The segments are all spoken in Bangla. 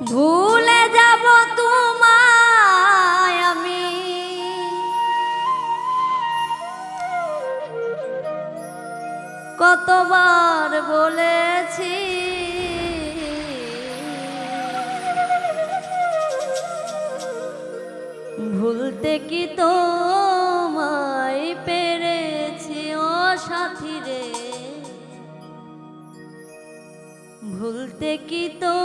ভুলে যাব তোমায় আমি। কতবার বলেছি, ভুলতে কি তোমায় পেরেছি ও সাথী রে? ভুলতে কি তো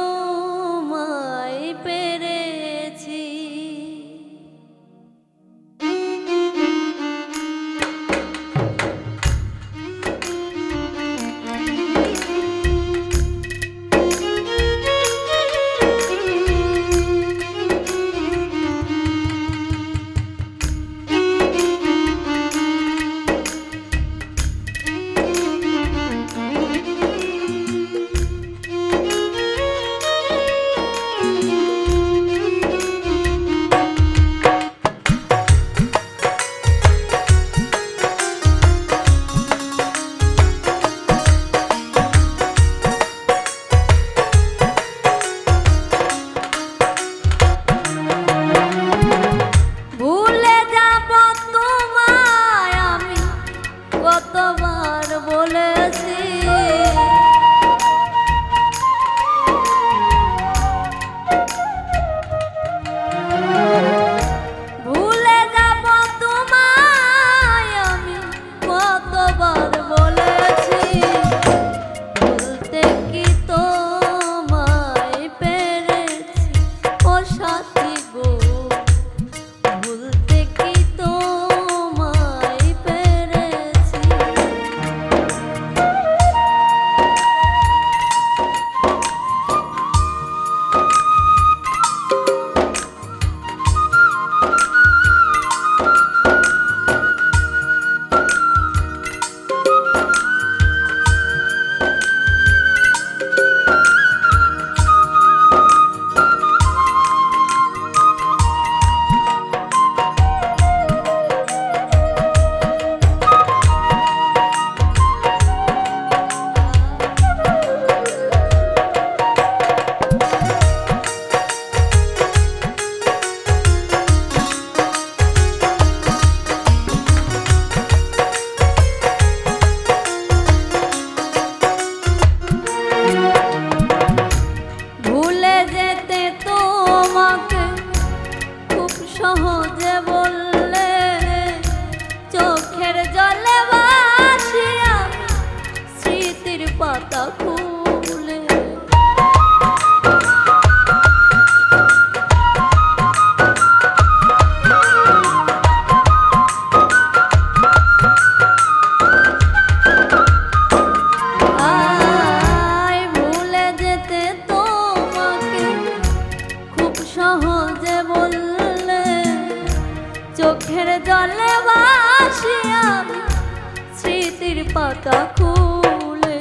কথা খুলে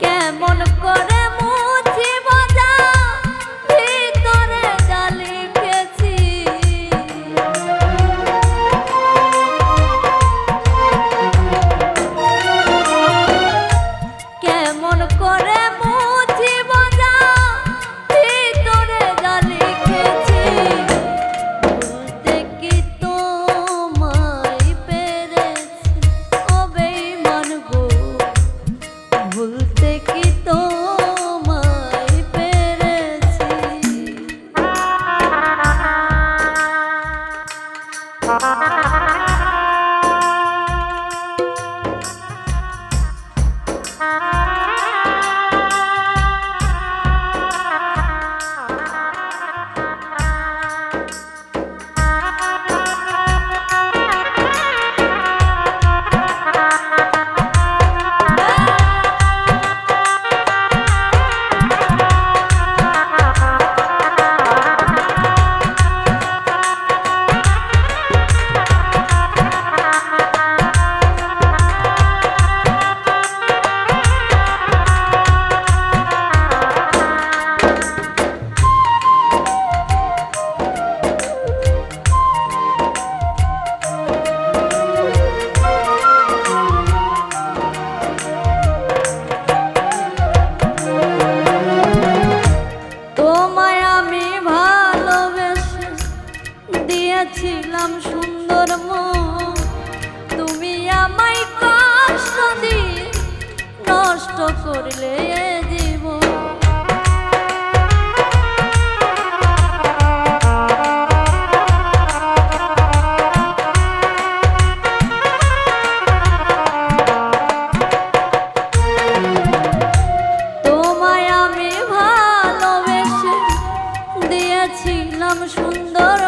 কেমন করে নষ্ট করলে জীবন। তোমায় আমি ভালোবেসে দিয়েছিলাম সুন্দর